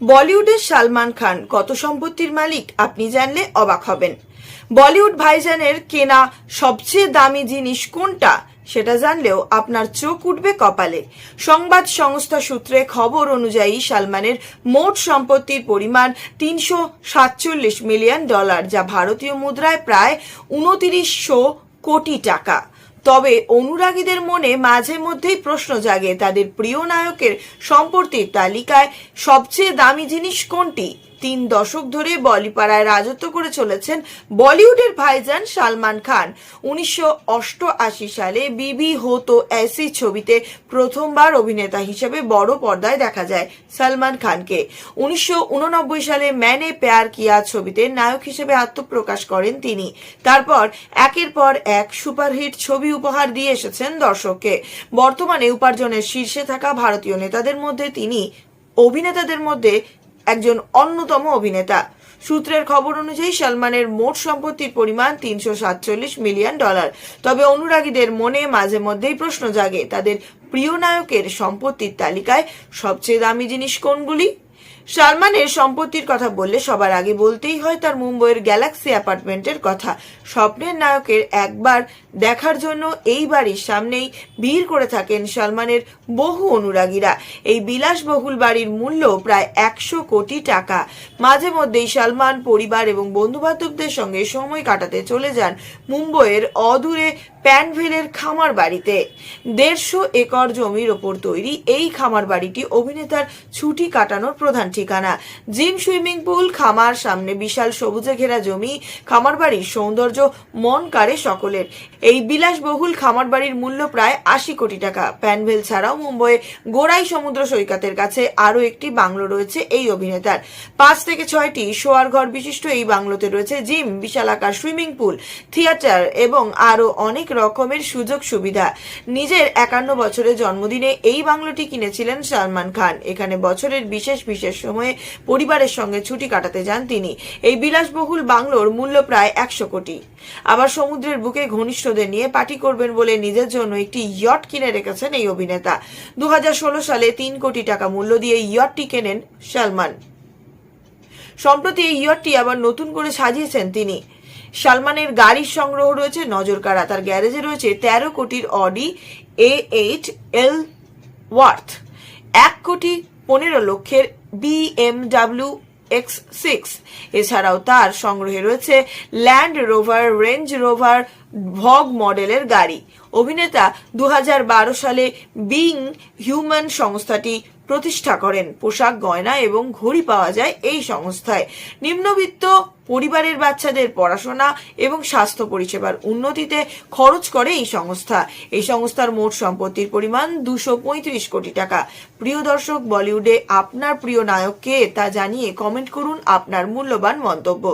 বলিউডের সালমান খান কত সম্পত্তির মালিক আপনি জানলে অবাক হবেন। বলিউড ভাইজানের কেনা সবচেয়ে দামি জিনিস কোনটা সেটা জানলেও আপনার চোখ উঠবে কপালে। সংবাদ সংস্থা সূত্রে খবর অনুযায়ী সালমানের মোট সম্পত্তির পরিমাণ তিনশো সাতচল্লিশ মিলিয়ন ডলার, যা ভারতীয় মুদ্রায় প্রায় উনতিরিশশো কোটি টাকা। তবে অনুরাগীদের মনে মাঝে মধ্যেই প্রশ্ন জাগে তাদের প্রিয় নায়কের সম্পত্তির তালিকায় সবচেয়ে দামি জিনিস কোনটি? তিন দশক ধরে বলিপাড়ায় রাজত্ব করে চলেছেন বলিউডের ভাইজান সালমান খান। উনিশশো অষ্টআশি সালে বিবি হো তো এসি ছবিতে প্রথমবার অভিনেতা হিসেবে বড় পর্দায় দেখা যায় সালমান খানকে। উনিশশো উননব্বই সালে ম্যানে প্যার কিয়া ছবিতে নায়ক হিসেবে আত্মপ্রকাশ করেন তিনি। তারপর একের পর এক সুপারহিট ছবি উপহার দিয়ে এসেছেন দর্শককে। বর্তমানে উপার্জনের শীর্ষে থাকা ভারতীয় নেতাদের মধ্যে তিনি, অভিনেতাদের মধ্যে একজন অন্যতম অভিনেতা। সূত্রের খবর অনুযায়ী, সালমানের মোট সম্পত্তির পরিমাণ তিনশো সাতচল্লিশ মিলিয়ন ডলার। তবে অনুরাগীদের মনে মাঝে মধ্যেই প্রশ্ন জাগে, তাদের প্রিয় নায়কের সম্পত্তির তালিকায় সবচেয়ে দামি জিনিস কোনগুলি? সালমানের সম্পত্তির কথা বললে সবার আগে বলতেই হয় তার মুম্বইয়ের গ্যালাক্সি অ্যাপার্টমেন্টের কথা। স্বপ্নের নায়কের একবার দেখার জন্য এই বাড়ির সামনেই ভিড় করে থাকেন সালমানের বহু অনুরাগীরা। এই বিলাসবহুল বাড়ির মূল্য প্রায় একশো কোটি টাকা। মাঝে মধ্যেই সালমান পরিবার এবং বন্ধু বান্ধবদের সঙ্গে সময় কাটাতে চলে যান মুম্বইয়ের অদূরে প্যানভেলের খামার বাড়িতে। দেড়শো একর জমির ওপর তৈরি এই খামার বাড়িটি অভিনেতার ছুটি কাটানোর প্রধান ঠিকানা। জিম সুইমিং পুল, খামার, সামনে বিশাল সবুজে ঘেরা জমি খামার বাড়ির সৌন্দর্য, মন কাড়ে সকলের। এই বিলাসবহুল খামার বাড়ির মূল্য প্রায় আশি কোটি টাকা। প্যানভেল ছাড়াও মুম্বইয়ে গোড়াই সমুদ্র সৈকতের কাছে আরও একটি বাংলো রয়েছে এই অভিনেতার। পাঁচ থেকে ছয়টি শোয়ার ঘর বিশিষ্ট এই বাংলোতে রয়েছে জিম বিশালাকার সুইমিং পুল, থিয়েটার এবং আরও অনেক রকমের সুযোগ সুবিধা। নিজের একান্ন বছরের জন্মদিনে এই বাংলোটি কিনেছিলেন সালমান খান। এখানে বছরের বিশেষ বিশেষ সময়ে পরিবারের সঙ্গে ছুটি কাটাতে যান তিনি। এই বিলাসবহুল বাংলোর মূল্য প্রায় একশো কোটি। আবার সমুদ্রের বুকে ঘনিষ্ঠদের নিয়ে পার্টি করবেন বলে নিজের জন্য একটি ইয়ট কিনে রেখেছেন এই অভিনেতা। দু হাজার ষোলো সালে তিন কোটি টাকা মূল্য দিয়ে ইয়টটি কেনেন সালমান। সম্প্রতি এই ইয়টটি আবার নতুন করে সাজিয়েছেন তিনি। সালমানের গাড়ির সংগ্রহ রয়েছে নজর নজরকাড়া। তার গ্যারেজে রয়েছে তেরো কোটির Audi A eight L worth. এক কোটি পনেরো লক্ষের বিএমডাব্লিউ এক্স সিক্স এছাড়াও তার সংগ্রহে রয়েছে ল্যান্ড রোভার রেঞ্জ রোভার ভগ মডেলের গাড়ি। অভিনেতা দু হাজার বারো সালে বিং হিউম্যান সংস্থাটি প্রতিষ্ঠা করেন। পোশাক, গয়না এবং ঘড়ি পাওয়া যায় এই সংস্থায়। নিম্নবিত্ত পরিবারের বাচ্চাদের পড়াশোনা এবং স্বাস্থ্য পরিষেবার উন্নতিতে খরচ করে এই সংস্থা। এই সংস্থার মোট সম্পত্তির পরিমাণ দুশো পঁয়ত্রিশ কোটি টাকা। প্রিয় দর্শক, বলিউডে আপনার প্রিয় নায়ককে তা জানিয়ে কমেন্ট করুন আপনার মূল্যবান মন্তব্য।